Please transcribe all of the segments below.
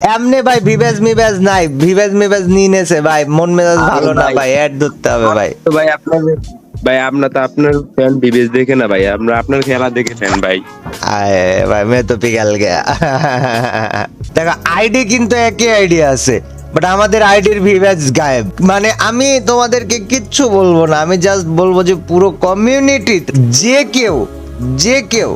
এমনি ভাই ভিভেজ মিভেজ নাই ভিভেজ মিভেজ নিয়ে নেছে ভাই মন মেজাজ ভালো না ভাই। অ্যাড ধরতে হবে ভাই। তো ভাই আপনার ভাই আপনার তো আপনার ফ্যান বিবেশ দেখে না ভাই আমরা আপনার খেলা দেখে ফ্যান ভাই। আয় ভাই মে তো পিঘল গেয়া। দেখো আইডি কিন্তু একই আইডি আছে বাট আমাদের আইডির ভিভেজ গায়েব। মানে আমি তোমাদেরকে কিচ্ছু বলব না আমি জাস্ট বলব যে পুরো কমিউনিটি যে কেউ যে কেউ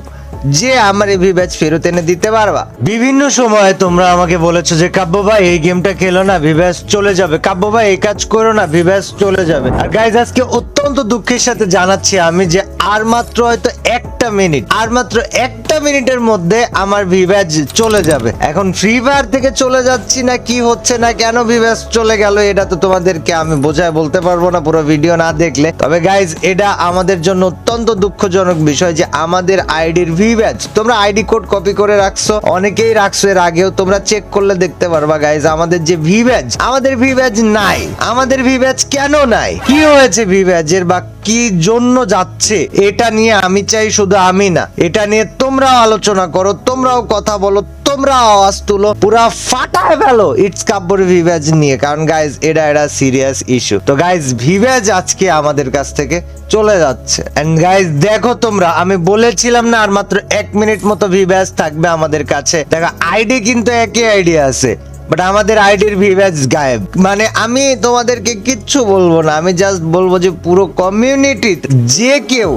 যে আমার এই ভিভেজ ফেরত এনে দিতে পারবা। বিভিন্ন সময় তোমরা আমাকে বলেছ যে, কাব্য ভাই, এই গেমটা খেলো না ভিভেজ চলে যাবে। কাব্য ভাই, এই কাজ করো না ভিভেজ চলে যাবে। আর গাইজ আজকে অত্যন্ত দুঃখের সাথে জানাচ্ছি আমি যে, আর মাত্র হয়তো একটা মিনিট, আর মাত্র একটা মিনিটের মধ্যে আমার ভিভ্যাজ চলে যাবে। এখন ফ্রি ফায়ার থেকে চলে যাচ্ছি না, কি হচ্ছে না কেন ভিভ্যাজ চলে গেল, এটা তো তোমাদেরকে আমি বোঝায় বলতে পারব না, পুরো ভিডিও না দেখলে। তবে গাইজ এটা আমাদের জন্য অত্যন্ত দুঃখজনক বিষয় যে, আমাদের আইডির ভিভ্যাজ তোমরা আইডি কোড কপি করে রাখছো। অনেকেই রাখছো, এর আগেও তোমরা চেক করলে দেখতে পারবা গাইজ আমাদের যে ভি ব্যাচ আমাদের ভি ব্যাচ নাই। আমাদের ভি ব্যাচ কেন নাই? কি হয়েছে ভি ব্যাচের বা কি জন্য যাচ্ছে? এটা নিয়ে আমি চাই শুধু আমি না। এটা নিয়ে তোমরাও আলোচনা করো, তোমরাও কথা বলো তোমরা আওয়াজ তুলো, পুরা ফাটায় ফেলো ইটস কাব্যর ভিভ্যাজ নিয়ে। কারণ গাইজ এটা এটা সিরিয়াস ইস্যু তো গাইজ ভিভ্যাজ আজকে আমাদের কাছ থেকে চলে যাচ্ছে। এন্ড গাইজ দেখো তোমরা, আমি বলেছিলাম না আর মাত্র এক মিনিট মতো ভিভ্যাজ থাকবে আমাদের কাছে। দেখো আইডি কিন্তু একই আইডি আছে। বাট আমাদের আইডির ভিভ্যাজ গায়েব। মানে আমি তোমাদেরকে কিচ্ছু বলব না। আমি জাস্ট বলব যে পুরো কমিউনিটি যে কেউ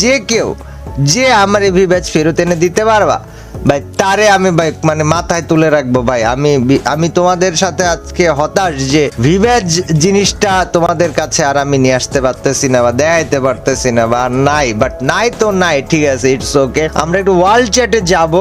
যে কেউ, যে আমার এই ভিভ্যাজ ফেরত এনে দিতে পারবা। ভাই, তারে আমি ভাই মানে মাথায় তুলে রাখব ভাই। আমি আমি তোমাদের সাথে আজকে হতাশ যে ভিভ্যাজ জিনিসটা তোমাদের কাছে আর আমি নিয়ে আসতে পারতেছি না বা দেখাইতে পারতেছি না বা নাই বাট নাই তো নাই, ঠিক আছে ইটস ওকে আমরা একটু ওয়ার্ল্ড চ্যাটে যাব।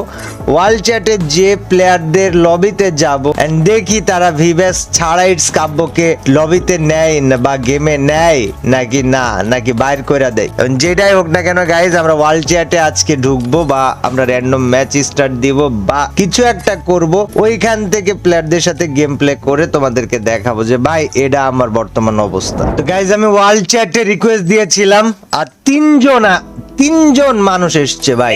ওয়ার্ল্ড চ্যাটে যে প্লেয়ারদের লবিতে যাব এন্ড দেখি তারা ভিভ্যাজ ছাড়া ইটস কাব্যকে লবিতে নেয় না বা গেমে নেয় নাকি না, নাকি বাইর করে দেয়। যেটাই হোক না কেন গাইজ আমরা ওয়ার্ল্ড চ্যাটে আজকে ঢুকবো বা আমরা র্যান্ডম ম্যাচ স্টার্ট দিব বা কিছু একটা করব ওইখান থেকে প্লেয়ারদের সাথে গেম প্লে করে তোমাদেরকে দেখাবো যে ভাই এটা আমার বর্তমান অবস্থা। তো গাইজ আমি ওয়ার্ল্ড চ্যাটে রিকোয়েস্ট দিয়েছিলাম আর তিনজন তিনজন মানুষ এসছে ভাই।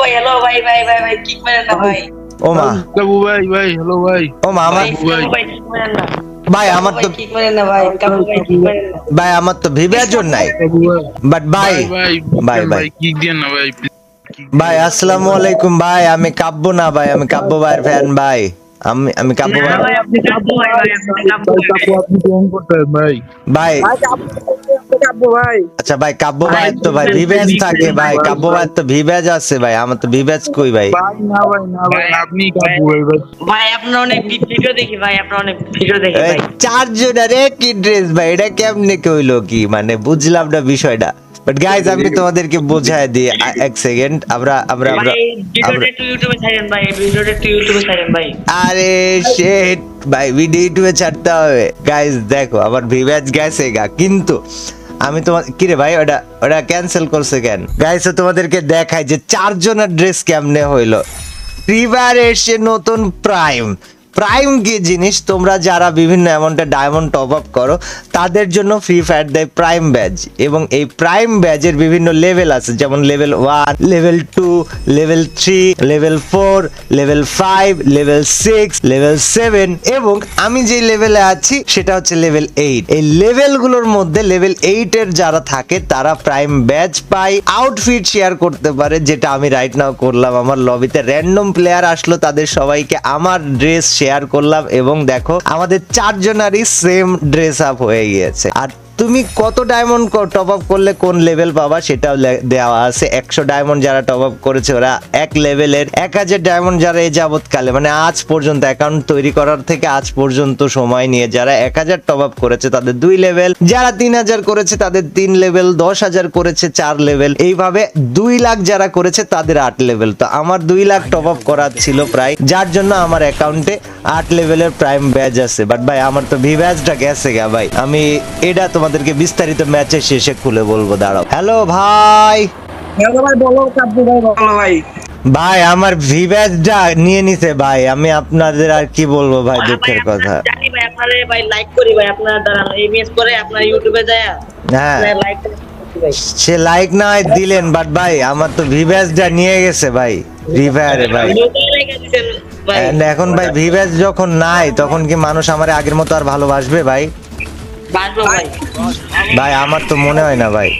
ভাই হ্যালো ভাই ভাই ভাই ভাই কিক মারেন না ভাই? ও মা। কাবু ভাই ভাই হ্যালো ভাই। ও মা আমার ভাই আমার তো ভাই আমার তো ভিভ্যাজন নাই। বাট ভাই। ভাই ভাই ভাই ভাই দেন না ভাই ভাই আসসালামু আলাইকুম ভাই আমি কাব্য না ভাই আমি কাব্য ভাইয়ের ফ্যান ভাই। আমি আমি কাব্য ভাই। ভাই আপনি কাপো ভাই ভাই আপনি আপনি কেমন করতেন ভাই? ভাই আচ্ছা ভাই কাব্য ভাই তো ভাই ভিভ্যাজ থাকে ভাই কাব্য ভাই তো ভিভ্যাজ আছে ভাই আমার তো ভিভ্যাজ কই ভাই? ভাই না ভাই না ভাই আপনি কাবু ভাই ভাই আপনার অনেক ভিডিও দেখি ভাই আপনার অনেক ভিডিও দেখি ভাই। চারজন আরে কি ড্রেস ভাই এটা কেমনে কইলো কি? মানে বুঝলাম না বিষয়টা। বাট গাইজ আমি তোমাদেরকে বোঝায় দিই এক সেকেন্ড আমরা আমরা আমরা আরে শেট ভাই ভিডিও ইউটিউবে ছাড়তে হবে। গাইজ দেখো আমার ভিভ্যাজ গেছে গা কিন্তু আমি তোমার কিরে ভাই ওটা ওটা ক্যান্সেল করছে কেন? গাইজ তোমাদেরকে দেখাই যে চারজনের ড্রেস কেমনে হইল। ফ্রি ফায়ার এসছে নতুন প্রাইম প্রাইম জিনিস তোমরা যারা বিভিন্ন অ্যামাউন্টে ডায়মন্ড টপ আপ করো, তাদের জন্য ফ্রি ফায়ার দেয় প্রাইম ব্যাজ এবং এই প্রাইম ব্যাজের বিভিন্ন লেভেল আছে, যেমন level one level two level three level four level five level six level seven এবং আমি যে লেভেলে আছি, সেটা হচ্ছে লেভেল এইট এই লেভেলগুলোর মধ্যে লেভেল এইট এর যারা থাকে, তারা প্রাইম ব্যাচ পায় আউটফিট শেয়ার করতে পারে, যেটা আমি রাইট নাও করলাম। আমার লবিতে র্যান্ডম প্লেয়ার আসলো, তাদের সবাইকে আমার ড্রেস শেয়ার করলাম এবং দেখো আমাদের চারজনারই সেম ড্রেস আপ হয়ে গিয়েছে। আর তুমি কত ডায়মন্ড টপ আপ করলে কোন লেভেল পাবা সেটাও দেওয়া আছে। একশো ডায়মন্ড যারা টপ আপ করেছে, ওরা এক লেভেলের এক হাজার ডায়মন্ড যারা এ যাবৎকালে মানে আজ পর্যন্ত অ্যাকাউন্ট তৈরি করার থেকে আজ পর্যন্ত সময় নিয়ে যারা এক হাজার টপ আপ করেছে, তাদের দুই লেভেল যারা তিন হাজার করেছে, তাদের তিন লেভেল দশ হাজার করেছে, চার লেভেল এইভাবে দুই লাখ যারা করেছে, তাদের আট লেভেল তো আমার দুই লাখ টপ আপ করার ছিল প্রায়। যার জন্য আমার অ্যাকাউন্টে আট লেভেলের প্রাইম ব্যাজ আছে। বাট ভাই, আমার তো ভি ব্যাজটা গেছে গা ভাই। আমি এটা তোমাদেরকে বিস্তারিত ম্যাচের শেষে খুলে বলব দাঁড়াও। হ্যালো ভাই। হ্যালো ভাই বলো কাপো ভাই বলো ভাই। ভাই আমার ভি নিয়ে নিছে ভাই। আমি আপনাদের আর কি বলব ভাই দুঃখের কথা। জানি ভাই আপনারে ভাই লাইক করি ভাই আপনার দ্বারা এমএস করে আপনার ইউটিউবে যায়। হ্যাঁ। লাইক সে লাইক না হয় দিলেন বাট ভাই আমার তো ভি ব্যাজটা নিয়ে গেছে ভাই। ফ্রি ফায়ারে ভাই। এখন ভাই ভিভ্যাস যখন নাই তখন কি মানুষ আমার আগের মতো আর ভালোবাসবে ভাই? ভাই। ভাই আমার তো মনে হয় না ভাই।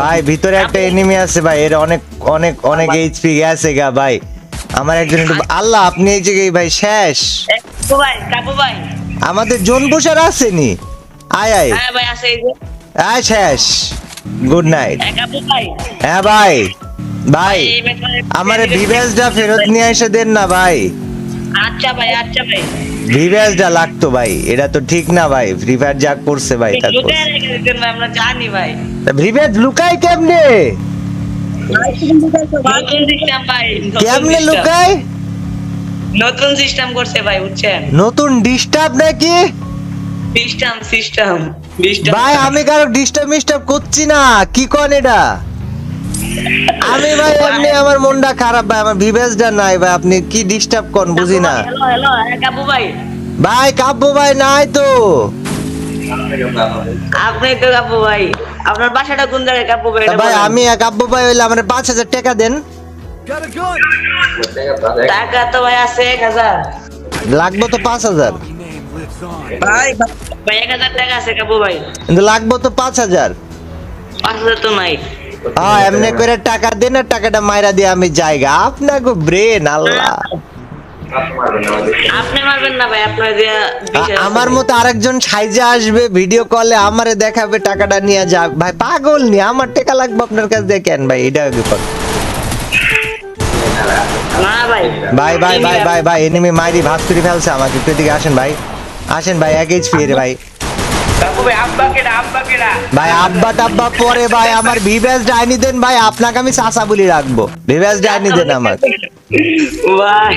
ভাই ভিতরে একটা এনিমি আছে ভাই এর অনেক অনেক অনেক এইচপি গেছে গা ভাই। আমার একজন আল্লাহ আপনি এই জায়গায় ভাই শেষ। আমাদের জন বসার আসেনি আয় আয়। হ্যাঁ আয় শেষ। গুড নাইট হ্যাঁ ভাই। ভাই আমার ভিভ্যাসটা ফেরত নিয়ে এসে দেন না ভাই। আচ্ছা ভাই আচ্ছা ভাই। ভিভ্যাসটা লাগতো ভাই এটা তো ঠিক না ভাই ফ্রি যা করছে ভাই তা আমরা জানি ভাই। ভিভ্যাস লুকায় কেমনে? কেমনে। লুকায়? নতুন সিস্টেম করছে ভাই বুঝছেন? নতুন ডিস্টার্ব নাকি? সিস্টেম সিস্টেম ভাই আমি কারও ডিস্টার্ব মিস্টার্ব করছি না কি কন এটা? আমি ভাই এমনি আমার মনটা খারাপ ভাই আমার ভিভেসটা নাই ভাই আপনি কি ডিস্টার্ব কোন বুঝি না। হ্যালো হ্যালো কাবু ভাই। ভাই কাব্য ভাই নাই তো। আপনি তো কাবু ভাই আপনার বাসাটা কোন জায়গায় কাবু ভাই ভাই আমি কাব্য ভাই হইলে আমার পাঁচ হাজার টাকা দেন। টাকা তো ভাই আছে এক হাজার। লাগবো তো পাঁচ হাজার। ভাই ভাই এক হাজার টাকা আছে কাবু ভাই। কিন্তু লাগবো তো পাঁচ হাজার। পাঁচ হাজার তো নাই। হ্যাঁ এমনি করে টাকা দেন আর টাকাটা মাইরা দিয়ে আমি জায়গা আপনাকে ব্রেন আল্লাহ। আমার মতো আরেকজন সাইজে আসবে ভিডিও কলে আমারে দেখাবে টাকাটা নিয়ে যাক। ভাই পাগল নি আমার টাকা লাগবে আপনার কাছে দিয়ে কেন ভাই? এটা। না ভাই। ভাই ভাই ভাই ভাই এনিমি মাইরি ভাত করে ফেলছে আমাকে। একটু এদিকে আসেন ভাই। আসেন ভাই এক এইচপি রে ভাই। ভাই আব্বা টাব্বা পরে ভাই আমার ভিভ্যাস ডাইনি দেন ভাই আপনাকে আমি চাচা বলি রাখব। ভিভ্যাস ডাইনি দেন আমার। ভাই।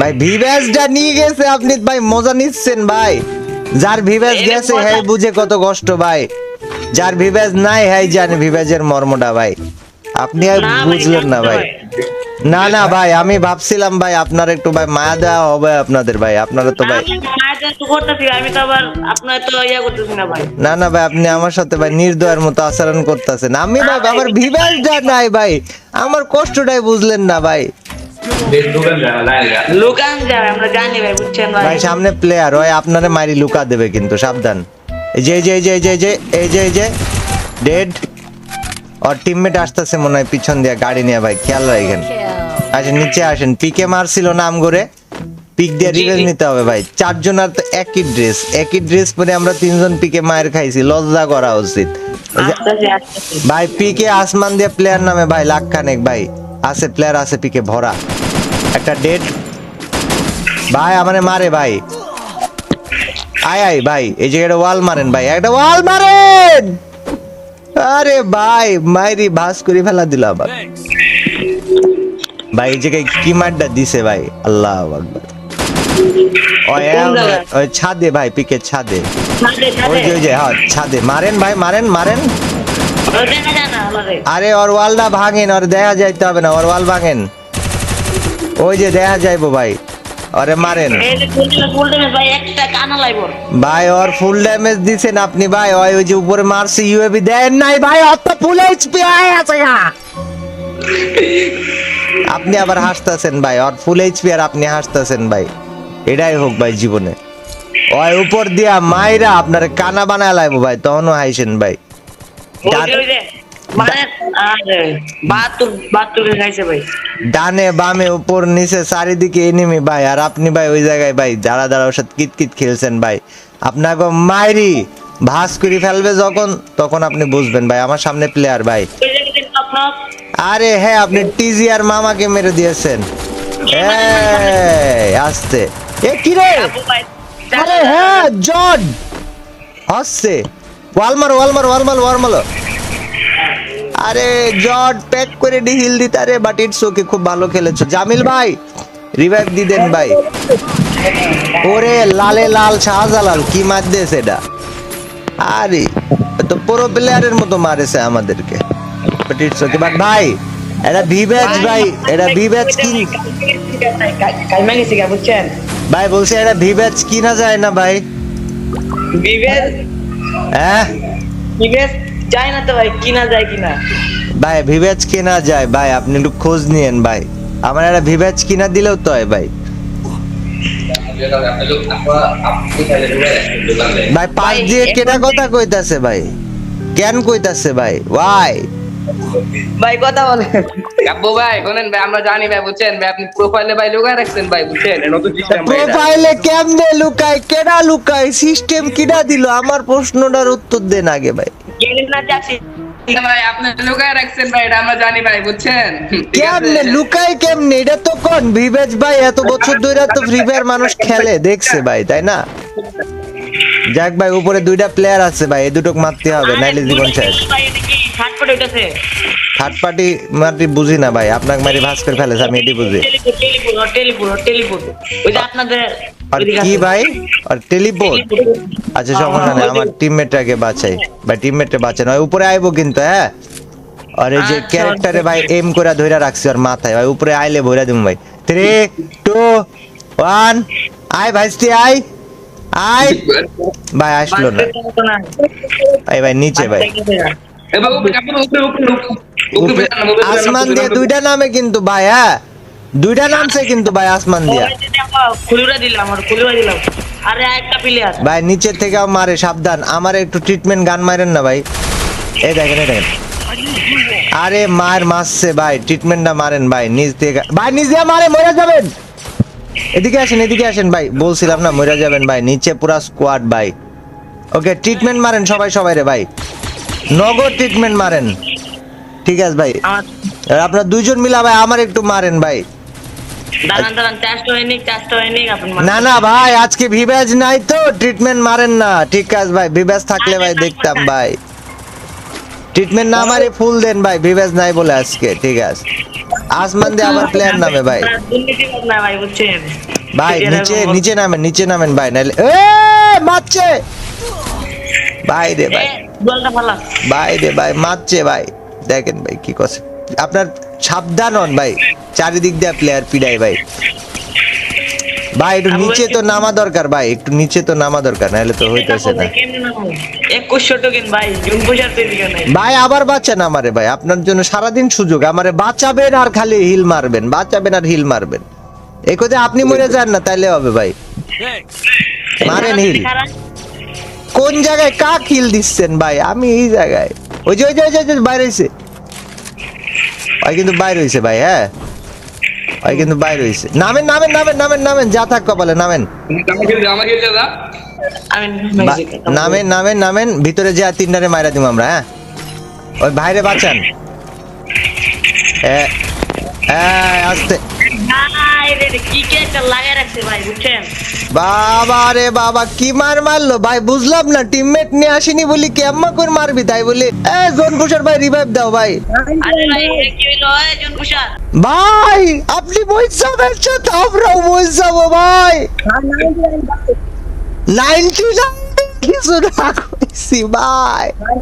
ভাই ভিভ্যাসটা নিয়ে গেছে আপনি ভাই মজা নিচ্ছেন ভাই। যার ভিভ্যাস এই গেছে হ্যাঁ বুঝে কত কষ্ট ভাই। যার ভিভ্যাস নাই হ্যাঁ জানে ভিভ্যাসের মর্মটা ভাই। আপনি আর বুঝলেন না ভাই। না না ভাই আমি ভাবছিলাম ভাই আপনার একটু ভাই মায়া দেওয়া হবে আপনাদের ভাই আপনারা তো ভাই না না ভাই আপনি আমার সাথে ভাই নির্দয়ের মতো আচরণ করতেছেন। আমি ভাই আমার ভিভ্যাসটা নাই ভাই আমার কষ্টটাই বুঝলেন না ভাই। ভাই সামনে প্লেয়ার হয় আপনারে মারি লুকা দেবে কিন্তু সাবধান। এই যে যে এই যে এই যে এই যে এই যে এই যে ডেড আর টিমমেট আসতেছে মনে হয় পিছন দিয়ে গাড়ি নিয়ে ভাই খেয়াল রাখেন। আসেন নিচে আসেন। পিকে মারছিল নাম করে পিক দিয়ে রিভেঞ্জ নিতে হবে ভাই। চারজন আর তো একই ড্রেস একই ড্রেস পরে আমরা তিনজন পিকে মায়ের খাইছি। লজ্জা করা উচিত। যে- আসতেছি আসতেছি ভাই পিকে আসমান দিয়ে প্লেয়ার নামে ভাই লাখ খানেক ভাই। আছে প্লেয়ার আছে পিকে ভরা। একটা ডেড ভাই আমারে মারে ভাই। আয় আয় ভাই। এই জায়গাটা ওয়াল মারেন ভাই। একটা ওয়াল মারেন! আরে ভাই মাইরি ভাস করে ফেলা দিল আবার। ভাই এই জায়গায় কি মারটা দিছে ভাই? আল্লাহ আকবার। ওই ছাদে ভাই পিকে ছাদে। ছাদে ওই যে ওই যে হ্যাঁ ছাদে। মারেন ভাই মারেন মারেন। আরে ওর ওয়ালটা ভাঙেন ওর দেখা যাইতে হবে না ওর ওয়াল ভাঙেন। ওই যে দেখা যাইবো ভাই। ওরে মারেন। ভাই ওর ফুল ড্যামেজ দিছেন আপনি ভাই। ওই যে উপরে মারছে ইউএবি দেন নাই ভাই অত ফুল এইচপি আছে। আপনি আবার হাসতেছেন ভাই ওর ফুল এইচপি আর আপনি হাসতেছেন ভাই। এটাই হোক ভাই জীবনে। ওই উপর দিয়া মাইরা আপনার কানা বানায় লাইবো ভাই তখনও হাইছেন ভাই। মানে আরে বাহাত্তর বাহাত্তর খাইছে ভাই। ডানে বামে উপর নিচে চারিদিকে এনিমি ভাই আর আপনি ভাই ওই জায়গায় ভাই যারা যারা ওর সাথে কিতকিত খেলছেন ভাই আপনাকে মাইরি ভাস করে ফেলবে যখন তখন আপনি বুঝবেন ভাই আমার সামনে প্লেয়ার ভাই। আরে হ্যাঁ আপনি টিজি আর মামাকে মেরে দিয়েছেন। আসতে এ কি রে? আরে হ্যাঁ জন আসছে ওয়ালমার ওয়ালমার ওয়ালমার ওয়ালমার। আরে জট প্যাক করে ডি হিল দিতে আরে বাট ইটস ওকে খুব ভালো খেলেছো। জামিল ভাই রিভাইভ দি দেন ভাই। ওরে লালে লাল শাহজালাল কি মার দিয়েছে এটা? আরে তো পুরো প্লেয়ারের মতো মারেছে আমাদেরকে। বাট ইটস ওকে বাট ভাই এটা ভি ব্যাচ ভাই এটা ভি ব্যাচ কি কালমা গেছে গা বুঝছেন? ভাই বলছে এটা ভি ব্যাচ কিনা যায় না ভাই? বিবেশ হ্যাঁ? বিবেশ যায় না তো ভাই কিনা যায় কিনা? ভাই ভিভেজ কিনা যায় ভাই আপনি একটু খোঁজ নিয়েন ভাই। আমার একটা ভিভেজ কিনা দিলেও তো হয় ভাই। ভাই পাঁচ দিয়ে কেনা কথা কইতাছে ভাই। কেন কইতাছে ভাই? ওয়াই ভাই কথা বলে ভাই শোনেন ভাই আমরা জানি ভাই বুঝছেন ভাই আপনি প্রোফাইলে ভাই লুকায় রাখছেন ভাই বুঝছেন? নতুন সিস্টেম প্রোফাইলে কেমনে লুকাই কেডা লুকাই সিস্টেম কিডা দিল? আমার প্রশ্নটার উত্তর দেন আগে ভাই। না যাচ্ছি। ভাই আপনি লুকায় রাখছেন ভাই এটা আমরা জানি ভাই বুঝছেন? কেমনে লুকাই কেমনে? এটা তো কোন? ভিভেজ ভাই এত বছর ধরে তো ফ্রি ফায়ার মানুষ খেলে দেখছে ভাই তাই না? যাক ভাই উপরে দুইটা প্লেয়ার আছে ভাই এই দুটোক মারতে হবে নাইলে জীবন শেষ। ভাই থার্ড পার্টি মারটি বুঝি না ভাই। আপনাকে মারি ভাস করে ফেলেছে আমি এটি বুঝি। আর কি ভাই? আর টেলিপোর্ট টেলিপোর্ট। আচ্ছা সমস্যা নেই আমার টিমমেটটাকে বাঁচাই। ভাই টিমমেটকে বাঁচানো উপরে আইবো কিন্তু হ্যাঁ? আর এই যে আচ্ছা, ক্যারেক্টারে ভাই এম করে ধইরা রাখছি আর মাথায়। ভাই উপরে আইলে ভইরা দিম ভাই। থ্রি টু ওয়ান আয় ভাইস্তি আয়। আয়। ভাই আসলো না। এই ভাই নিচে ভাই। এ বাবু উপরে উপরে উপরে উপরে আসমান দিয়ে দুইটা নামে কিন্তু ভাই হ্যাঁ? দুইটা নামছে কিন্তু ভাই আসমান দিয়া। খুলুরা দিলাম আমার খুলুরা দিলাম। আরে একটা প্লেয়ার ভাই নিচে থেকে মারে সাবধান। আমার একটু ট্রিটমেন্ট গান মারেন না ভাই। এই দেখেন এই দেখেন। আরে মার মারছে ভাই ট্রিটমেন্টটা মারেন ভাই নিচ থেকে ভাই নিচ দিয়ে মারে মরে যাবেন। এদিকে আসেন এদিকে আসেন ভাই। বলছিলাম না মরে যাবেন ভাই নিচে পুরা স্কোয়াড ভাই। ওকে ট্রিটমেন্ট মারেন সবাই সবাই রে ভাই। নগদ ট্রিটমেন্ট মারেন। ঠিক আছে ভাই। আপনারা দুইজন মিলা ভাই আমার একটু মারেন ভাই। না না ভাই আজকে ভিভ্যাজ নাই তো ট্রিটমেন্ট মারেন না। ঠিক আছে ভাই ভিভ্যাজ থাকলে ভাই দেখতাম ভাই। ট্রিটমেন্ট না মারে ফুল দেন ভাই ভিভ্যাজ নাই বলে আজকে ঠিক আছে। আসমান দিয়ে আমার প্লেয়ার নামে ভাই। ভাই নিচে নিচে নামেন নিচে নামেন ভাই নাইলে এ মারছে! ভাই রে ভাই। ভাই রে ভাই মারছে ভাই। দেখেন ভাই কি করছে আপনার সাবধান হন ভাই চারিদিক দিয়ে প্লেয়ার পিড়াই ভাই। ভাই একটু নিচে তো নামা দরকার ভাই একটু নিচে তো নামা দরকার নাহলে তো হইতেছে না। ভাই আবার বাঁচান আমারে ভাই আপনার জন্য সারাদিন সুযোগ। আমারে বাঁচাবেন আর খালি হিল মারবেন বাঁচাবেন আর হিল মারবেন। এই কথা আপনি মরে যান না তাইলে হবে ভাই। মারেন হিল। কোন জায়গায় কাক হিল দিচ্ছেন ভাই? আমি এই জায়গায়। ওই যে ওই যে ওই যে, বাইরে হইছে। ওই কিন্তু বাইরে হইছে ভাই হ্যাঁ। ওই কিন্তু বাইরে হইছে। নামেন নামেন নামেন নামেন নামেন যা থাক কপালে নামেন। নামেন নামেন নামেন ভিতরে যা তিনটারে মাইরা দিব আমরা হ্যাঁ। ওই বাইরে বাঁচান। এ, আস্তে। বাবা রে বাবা কি মার মারলো? ভাই বুঝলাম না টিমমেট নিয়ে আসিনি বলি কেম্মা করে মারবি তাই বলি? এ জোন পুষার ভাই রিভাইভ দাও ভাই। ভাই আপনি বই যাবেন আমরাও বই ভাই। নাইনটি কিছু না কইছি ভাই। ভাই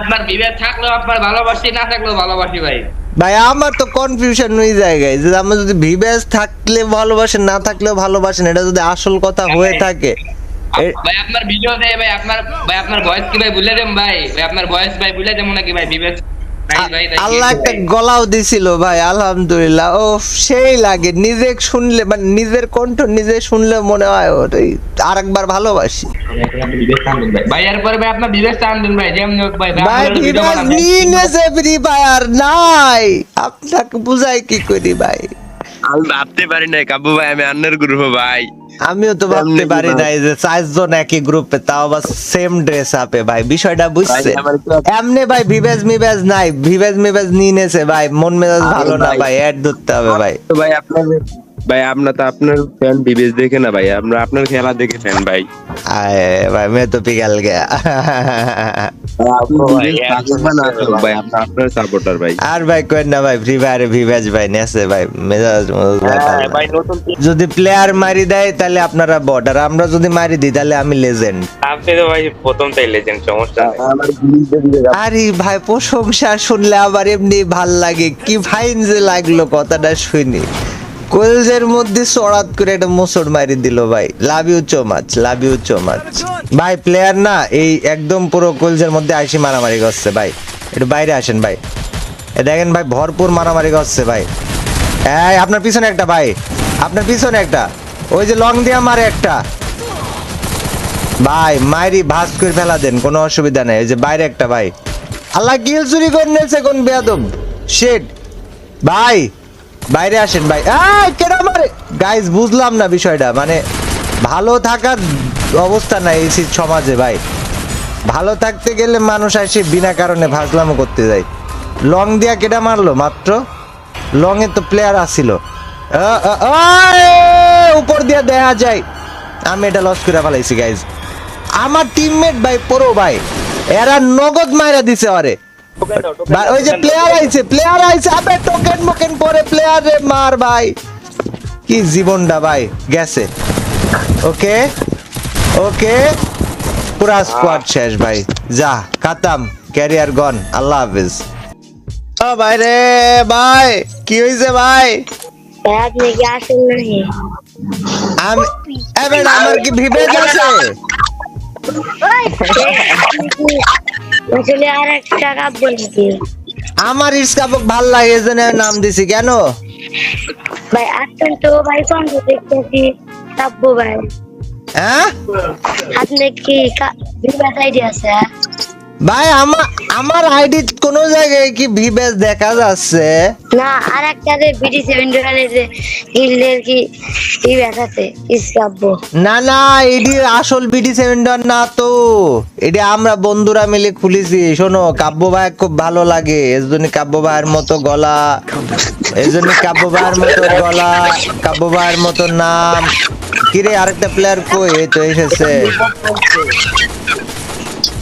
আপনার বিবেক থাকলেও আপনার ভালোবাসি না থাকলেও ভালোবাসি ভাই। ভাই আমার তো কনফিউশন ওই জায়গায় যে আমার যদি ভিবেস থাকলে ভালোবাসেন না থাকলেও ভালোবাসেন এটা যদি আসল কথা হয়ে থাকে ভাই আপনার ভিডিও দেয় ভাই আপনার ভাই আপনার ভয়েস কি ভাই ভুলে দেন ভাই? ভাই আপনার ভয়েস ভাই ভুলে দেন নাকি ভাই ভিবেস আল্লাহ একটা গলাও দিছিল ভাই আলহামদুলিল্লাহ। ও সেই লাগে নিজে শুনলে মানে নিজের কণ্ঠ নিজে শুনলে মনে হয় ওটাই আরেকবার ভালোবাসি। ভাই এরপরে ভাই আপনার বিবেক টান ভাই যেমন ভাই ভাই আপনার ভিডিও ভিভেস বানাবেন। নিনেছে ফ্রি ফায়ার নাই। আপনাকে বুঝাই কি করি ভাই? আমি ভাবতে পারি নাই কাবু ভাই আমি আন্নার গ্রুপ ভাই। আমিও তো ভাবতে পারি? নাই যে চারজন একই গ্রুপে তাও আবার সেম ড্রেস আপে ভাই। বিষয়টা বুঝছে? এমনি ভাই ভিভেজ মিভেজ নাই। ভিভেজ মিভেজ নিয়ে নেছে ভাই। মন মেজাজ ভালো না ভাই। অ্যাড ধরতে হবে ভাই। ভাই আপনার ভাই আমরা তো আপনার ফ্যান বিবেচ দেখে না ভাই আমরা আপনার খেলা দেখে ফ্যান ভাই। আয় ভাই মে তো পিগাল গয়া ভাই আপনার সাপোর্টার ভাই। আর ভাই কই না ভাই ফ্রি ফায়ারে ভিভেজ ভাই নেছে ভাই মেজাজ হ্যাঁ ভাই যদি প্লেয়ার মারি দেয় তাহলে আপনারা বট আর আমরা যদি মারি দিই তাহলে আমি লেজেন্ড আপনি তো ভাই প্রথম তাই লেজেন্ড সমস্যা আরে ভাই প্রশংসা শুনলে আবার এমনি ভালো লাগে। কি ফাইন যে লাগল কথাটা শুনি। কলজের মধ্যে সরাত করে একটা মোসর মারি দিল ভাই। Love you so much love you so much ভাই প্লেয়ার না, এই একদম পুরো কলজের মধ্যে আইসি মারামারি করছে ভাই। একটু বাইরে আসেন ভাই। দেখেন ভাই, ভরপুর মারামারি করছে ভাই। এই, আপনার পিছনে একটা ভাই। আপনার পিছনে একটা। ওই যে লং দিয়া মারে একটা। ভাই, মাইরি ভাস করে ফেলা দেন, কোনো অসুবিধা নেই। যে বাইরে একটা ভাই। আল্লাহ, কিল চুরি করে নিয়েছে কোন বেয়াদব। শেট ভাই বাইরে আসেন ভাই। কেন মারে গাইস বুঝলাম না বিষয়টা। মানে ভালো থাকার অবস্থা নাই এই সমাজে ভাই। ভালো থাকতে গেলে মানুষ আসে বিনা কারণে ভাজলামও করতে যায়। লং দিয়া কেটা মারলো? মাত্র? লং এ তো প্লেয়ার আসছিল আ, আ, উপর দিয়া দেখা যায়। আমি এটা লস করে ফেলাইছি গাইজ আমার টিমমেট ভাই পুরো ভাই। এরা নগদ মাইরা দিছে আরে ভাই, ওই যে প্লেয়ার আইছে প্লেয়ার আইছে আবে টোকেন মোকেন পরে প্লেয়ার রে মার ভাই। কি জীবনটা ভাই গেছে। ওকে ওকে পুরা স্কোয়াড শেষ ভাই। যা খাতাম ক্যারিয়ার গন আল্লাহ হাফিজ। ও ভাই রে ভাই কি হইছে ভাই? ভাই আপনি কি আসেন নাকি আমি এবার আমার কি ভিভেজ আছে? আসলে আর একটা আমার ইসকাবক ভালো লাগে এজন্য নাম দিছি কেন? ভাই আসছেন তো ভাই সঙ্গে দেখতেছি কাব্য ভাই। হ্যাঁ? আপনি কি বিবাদ আইডিয়া আছে ভাই আমার আমার আইডি কোন জায়গায় কি ভিভেজ দেখা যাচ্ছে? না আর একটা যে বিডি সেভেন যে গিল্ডের কি বিবাদ আছে ইসকাব্য না না এডি আসল বিডি সেভেন না তো। এডি আমরা বন্ধুরা মিলে খুলেছি শোনো কাব্য ভাই খুব ভালো লাগে এর জন্য কাব্য ভাইয়ের মতো গলা এর জন্য কাব্য ভাইয়ের মতো গলা কাব্য ভাইয়ের মতো নাম। কিরে আরেকটা প্লেয়ার কই? এই তো এসেছে।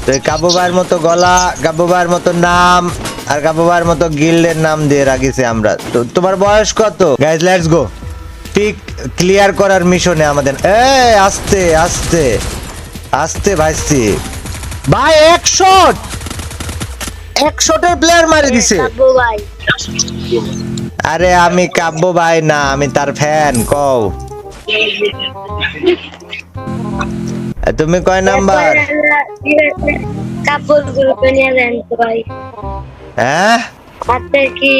তো ভাইয়ের মতো গলা ভাইয়ের মতো নাম আর ভাইয়ের মতো গিল্ডের নাম দিয়ে রাখিছি আমরা। তো তোমার বয়স কত? Guys let's go peak clear করার মিশনে আমাদের এ আস্তে আস্তে। আস্তে ভাইছি ভাই এক শট এক শটের প্লেয়ার মারি দিছে। ভাই। আরে আমি কাব্য ভাই না আমি তার ফ্যান কও। তুমি কয় নাম্বার? কাব্যর গ্রুপে নিয়ে তো ভাই। হ্যাঁ? আপনার কি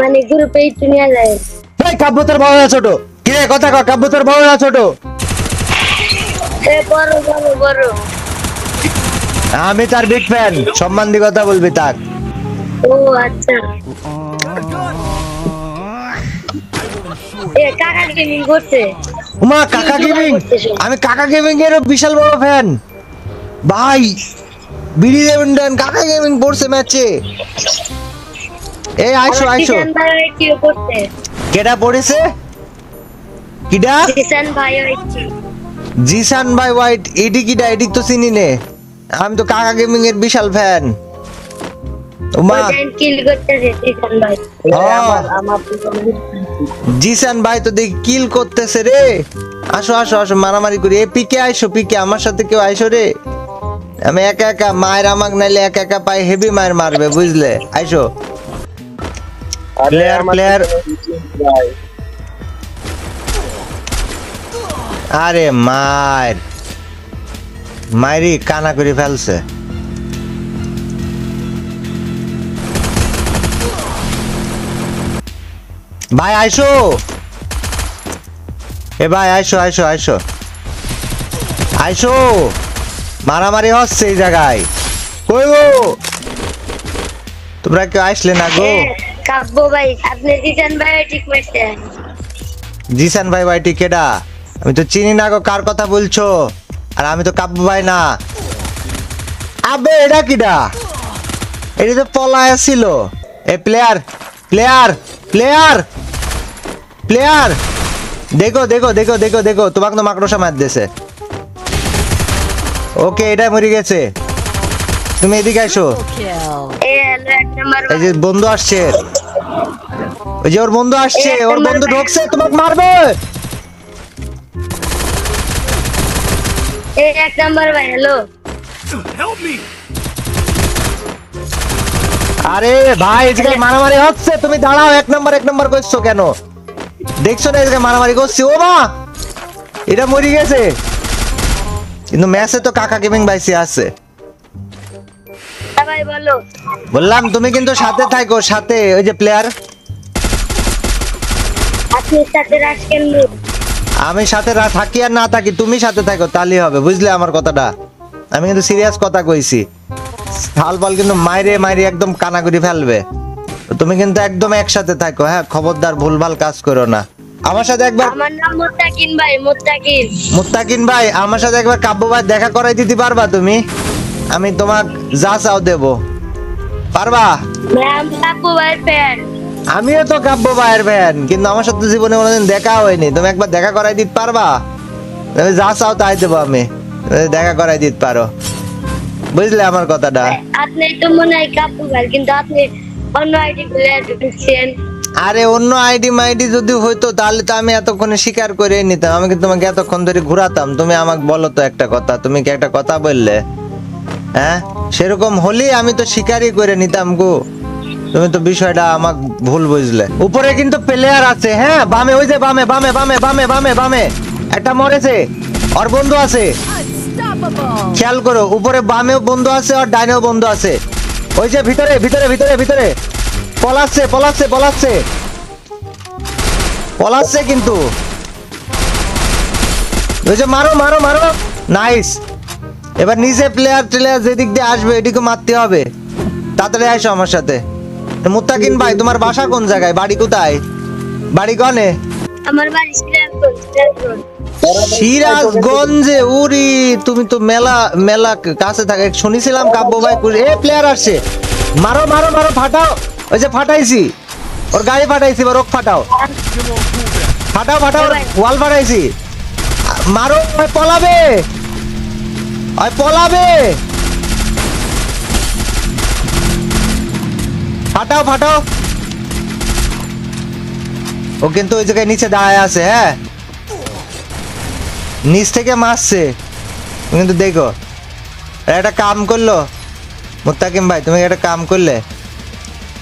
মানে গ্রুপে নিয়ে যায় ভাই কাব্য তোর না ছোট। কিরে কথা কয় কাব্য তোর বড় না ছোট। এ বড় বড় বড়। আমি তার বিগ ফ্যান সম্মান দিয়ে কথা বলবি তাক ও আচ্ছা। কাকা গেমিং উমা কাকা গেমিং আমি কাকা গেমিং এর বিশাল বড় ফ্যান ভাই বিডি রেভেন্ডান কাকা গেমিং পড়ছে ম্যাচে এই আইসো আইসো। করছে। কেডা পড়েছে? কিডা? কিষান ভাই জিসান ভাই হোয়াইট এডি কিডা? এডি তো চিনি নে। আমি তো কাকা গেমিং এর বিশাল ফ্যান উমা কিল করতেছে কিষান ভাই। ও, জিসান ভাই তো দেখি কিল করতেছে রে। আসো আসো আসো, মারামারি করি। এ পিকে আইসো, পিকে, আমার সাথে কেউ আইসো রে। আমি একা একা মায়ের আমাক নাইলে একা একা পাই হেভি মায়ের মারবে, বুঝলে? আইসো। প্লেয়ার প্লেয়ার আরে মায়ের মায়েরই কানা করে ফেলছে। ভাই আইসো। এ ভাই আইসো আইসো আইসো। আইসো। মারামারি হচ্ছে এই জায়গায়। কই গো? তোমরা কেউ আসলে না গো? কাব্য ভাই আপনি কিষান ভাই ঠিক করছেন জিসান ভাই ভাই টিকেটা আমি তো চিনি না গো কার কথা বলছো? আর আমি তো কাব্য ভাই না। আবে এটা কিডা? এটা তো পলায় ছিল। এ প্লেয়ার প্লেয়ার প্লেয়ার প্লেয়ার দেখো দেখো দেখো দেখো দেখো তোমাকে তো মাকড়সা মার দিয়েছে ওকে এটা মরে গেছে। তুমি এদিকে আসো এই যে বন্ধু আসছে। ওই যে ওর বন্ধু আসছে ওর বন্ধু ঢুকছে তোমাকে মারবে! এক নম্বর ভাই হ্যালো আরে ভাই জায়গায় মারামারি হচ্ছে তুমি দাঁড়াও এক নম্বর এক নম্বর করছ কেন? দেখছ না এই মারামারি করছি? ও মা! এটা মরে গেছে। কিন্তু ম্যাচে তো কাকা গেমিং বাইসি আছে। হ্যাঁ ভাই বলো। বললাম তুমি কিন্তু সাথে থাকো সাথে ওই যে প্লেয়ার আমি সাথে থাকি আর না থাকি তুমি সাথে থাকো তাহলেই হবে বুঝলে আমার কথাটা? আমি কিন্তু সিরিয়াস কথা কইছি। ফাল ফাল কিন্তু মাইরে মাইরে একদম কানাগুড়ি ফেলবে। তুমি কিন্তু একদম একসাথে থাকো হ্যাঁ? খবরদার ভুলভাল কাজ করো না। আমার সাথে একবার আমার নাম মোত্তাকিন ভাই মোত্তাকিন। মুত্তাকিন ভাই আমার সাথে একবার কাব্য ভাই দেখা করাই দিতে পারবা তুমি? আমি তোমাক যা চাও দেব। পারবা? ভাই আমি কাকু ভাইয়ের ফ্যান আমিও তো কাব্য ভাইয়ের ফ্যান কিন্তু আমার সাথে জীবনে কোনোদিন দেখা হয়নি। তুমি একবার দেখা করাই দিতে পারবা? তুমি যা চাও তাই দেবো আমি। দেখা করাই দিতে পারো। বুঝলে আমার কথাটা? আপনি তো মনে হয় কাকু ভাই কিন্তু আপনি অন্য আইডি প্লেয়ার ঢুকছেন আরে অন্য আইডি মাইডি যদি হইতো তাহলে তো আমি এতক্ষণে স্বীকার করে নিতাম। আমি কি তোমাকে এতক্ষণ ধরে ঘুরাতাম। তুমি আমাকে বলো তো একটা কথা। তুমি কি একটা কথা বললে? হ্যাঁ? সেরকম হলেই আমি তো স্বীকারই করে নিতাম গো। তুমি তো বিষয়টা আমাকে ভুল বুঝলে। উপরে কিন্তু প্লেয়ার আছে হ্যাঁ? বামে ওই যে বামে বামে বামে বামে বামে বামে। একটা মরেছে। ওর বন্ধু আছে। খেয়াল করো উপরে বামেও বন্ধু আছে আর ডাইনেও বন্ধু আছে। ওই যে ভিতরে ভিতরে ভিতরে ভিতরে। পলাচ্ছে পলাচ্ছে পলাচ্ছে। পলাচ্ছে কিন্তু। ওই যে মারো মারো মারো। নাইস এবার নিজে প্লেয়ার টেলেয়ার যেদিক দিয়ে আসবে এদিকে মারতে হবে। তাড়াতাড়ি আসো আমার সাথে। মুত্তাকিন ভাই, তোমার বাসা কোন জায়গায়? বাড়ি কোথায়? বাড়ি কনে? আমার বাড়ি সিরাজগঞ্জ, উরি, তুমি তো মেলা মেলা কাছে থাকে। শুনেছিলাম কাব্য ভাই এ প্লেয়ার আসছে। মারো মারো মারো, ফাটাও। ওই যে ফাটাইছি। ওর গাড়ি ফাটাইছি এবার ওক ফাটাও। ফাটাও ফাটাও ওয়াল ফাটাইছি। মারো পলাবে। ওই পলাবে। ফাটাও ফাটাও। ও কিন্তু ওই জায়গায় নিচে দাঁড়ায় আছে হ্যাঁ? নিচ থেকে মারছে। কিন্তু দেখো একটা কাম করল। মুত্তাকিম ভাই তুমি একটা কাম করলে।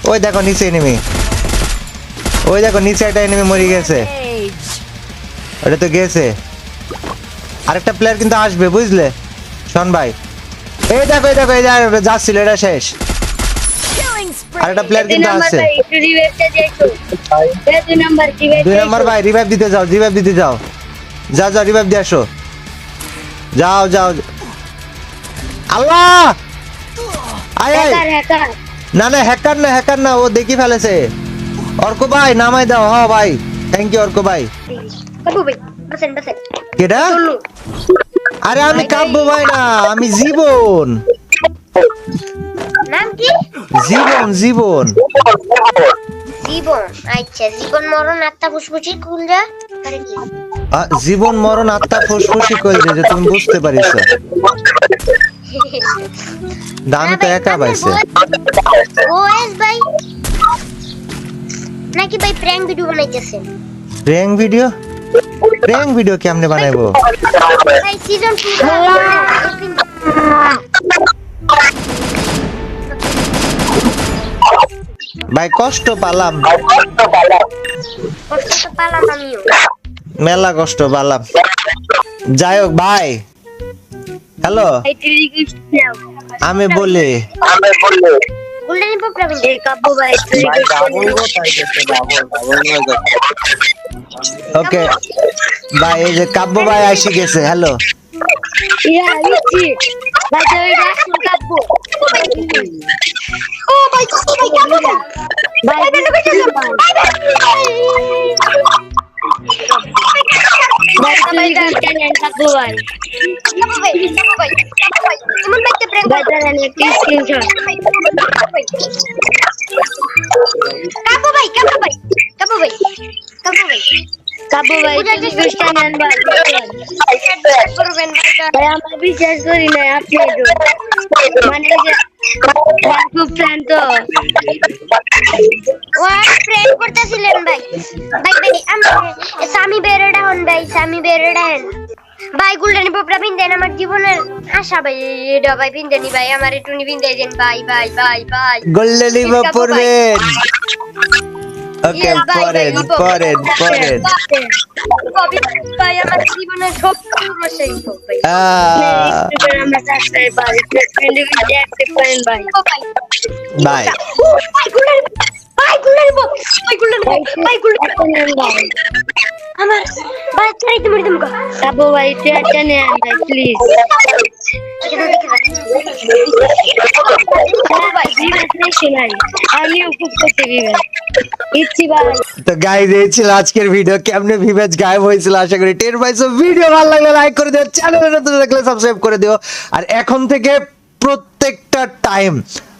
ওই দেখো নিচে এনিমি ওই দেখো নিচে একটা এনিমি মরে গেছে। ওটা তো গেছে। আরেকটা প্লেয়ার কিন্তু আসবে বুঝলে? শোন ভাই। এই দেখো এই দেখো এই দেখো যাচ্ছিল এটা শেষ। আরেকটা প্লেয়ার কিন্তু আসছে দুই নম্বর ভাই রিভাইভ দিতে যাও রিভাইভ দিতে যাও। যাও যাও রিভাইভ দিয়ে আসো। যাও যাও। আল্লাহ! আয় আয়। না না হ্যাকার না হ্যাকার না ও দেখি ফেলেছে। অর্ক ভাই নামাই দাও হ ভাই। থ্যাংক ইউ অর্ক ভাই। কেটা আরে আমি কাব্য ভাই না আমি জীবন। নাম কি? জীবন জীবন। জীবন আচ্ছা জীবন মরণ আত্মা ফুসফুসি কুলজা জীবন মরণ আত্মা ফুসফুসি কইছে যে তুমি বুঝতে পারিস আমি তো একা পাইছে। ওএস ভাই। নাকি ভাই প্র্যাঙ্ক ভিডিও বানাইতেছেন প্র্যাঙ্ক ভিডিও প্র্যাঙ্ক ভিডিও কেমনে বানাইবো? ভাই সিজন 2 ভাই কষ্ট পালাম। কষ্ট তো পালাম আমিও। মেলা কষ্ট পালাম। যাই হোক ভাই। হ্যালো? আমি বলি। ওকে। ভাই এই যে কাব্য ভাই আসি গেছে হ্যালো? ইয়া ইচ্ছি ভাই তো এটা কাব্য। ভাই দাঁড়ান একটু স্ক্রিনশট কাবু ভাই কাবু ভাই কাবু ভাই কাবু ভাই কাব্য ভাই একটু রিকোয়েস্ট নেন ভাই করবেন ভাই ভাই আমরা বিশ্বাস করি না আপনি তো মানে যে ভাই খুব ফ্যান তো ও ফ্রেন্ড করতেছিলেন ভাই ভাই ভাই আমি স্বামী বেরেডা হন ভাই স্বামী বেরেডা হেন ভাই গোল্ডেন পোপড়া পিনদেন আমার জীবনের আশা ভাই এটা ভাই পিনদেনি ভাই আমার একটু নি পিনদাই দেন ভাই ভাই ভাই ভাই। গোল্ডেন ভাই। পড়বেন ওকে পরেন. পরেন পরেন। ভাই আমার জীবনের সব সমস্যা ভাই। আমরা সাবস্ক্রাইব ভাই রিকোয়েস্ট অ্যাকসেপ্ট করেন ভাই ভাই ভাই গুলার ভাই গুলার ভাই গুলার ভাই ভাই আমার ভাই চাই তুমি তুমি কাবো ভাই টেটা নে ভাই প্লিজ ভাই ভাই তো গাইজ এই ছিল আজকের ভিডিও কেমনে ভিভেজ গায়েব হয়েছিল আশা করি টের পাইছো। ভিডিও ভালো লাগলে লাইক করে দিও চ্যানেলে নতুন থাকলে সাবস্ক্রাইব করে দিও। আর এখন থেকে প্রত্যেকটা টাইম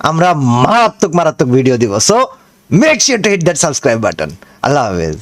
আমরা মারাত্মক মারাত্মক ভিডিও দিব। So make sure to hit that subscribe button আল্লাহ হাফেজ।